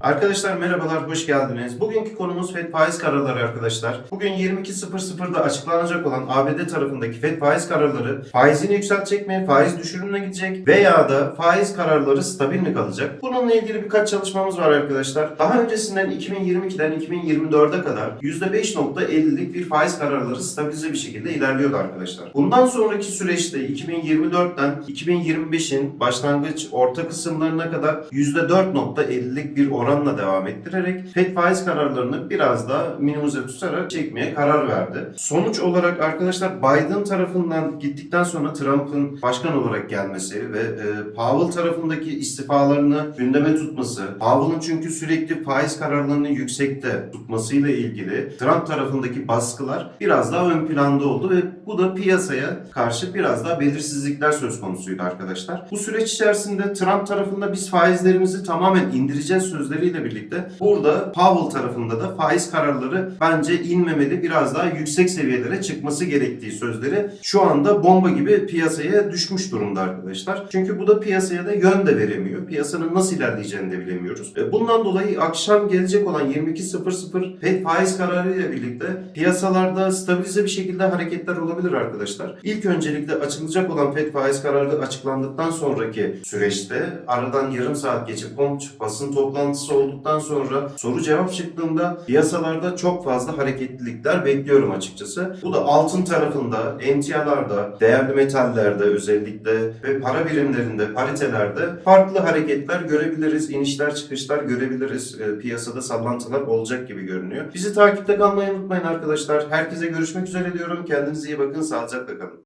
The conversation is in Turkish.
Arkadaşlar merhabalar, hoş geldiniz. Bugünkü konumuz FED faiz kararları arkadaşlar. Bugün 22.00'da açıklanacak olan ABD tarafındaki FED faiz kararları faizini yükseltecek mi, faiz düşürümüne gidecek veya da faiz kararları stabil mi kalacak? Bununla ilgili birkaç çalışmamız var arkadaşlar. Daha öncesinden 2022'den 2024'e kadar %5.50'lik bir faiz kararları stabilize bir şekilde ilerliyordu arkadaşlar. Bundan sonraki süreçte 2024'ten 2025'in başlangıç orta kısımlarına kadar %4.50'lik bir oranla devam ettirerek FED faiz kararlarını biraz daha minimize tutarak çekmeye karar verdi. Sonuç olarak arkadaşlar Biden tarafından gittikten sonra Trump'ın başkan olarak gelmesi ve e, Powell tarafındaki istifalarını gündeme tutması, Powell'ın çünkü sürekli faiz kararlarını yüksekte tutmasıyla ilgili Trump tarafındaki baskılar biraz daha ön planda oldu ve bu da piyasaya karşı biraz daha belirsizlikler söz konusuydu arkadaşlar. Bu süreç içerisinde Trump tarafında biz faizlerimizi tamamen indireceğiz sözleriyle birlikte burada Powell tarafında da faiz kararları bence inmemeli biraz daha yüksek seviyelere çıkması gerektiği sözleri şu anda bomba gibi piyasaya düşmüş durumda arkadaşlar. Çünkü bu da piyasaya da yön de veremiyor. Piyasanın nasıl ilerleyeceğini de bilemiyoruz. E, Bundan dolayı akşam gelecek olan 22.00 FED faiz kararı ile birlikte piyasalarda stabilize bir şekilde hareketler olabilir arkadaşlar. İlk öncelikle açılacak olan FED faiz kararı açıklandıktan sonraki süreçte aradan yarım saat geçip basın toplantısı olduktan sonra soru cevap çıktığında piyasalarda çok fazla hareketlilikler bekliyorum açıkçası. Bu da altın tarafında, emtialarda, değerli metallerde özellikle ve para birimlerinde, paritelerde farklı hareketler görebiliriz. inişler çıkışlar görebiliriz. E, piyasada sallantılar olacak gibi görünüyor. Bizi takipte kalmayı unutmayın arkadaşlar. Herkese görüşmek üzere diyorum. Kendinize iyi bakın. Sağlıcakla kalın.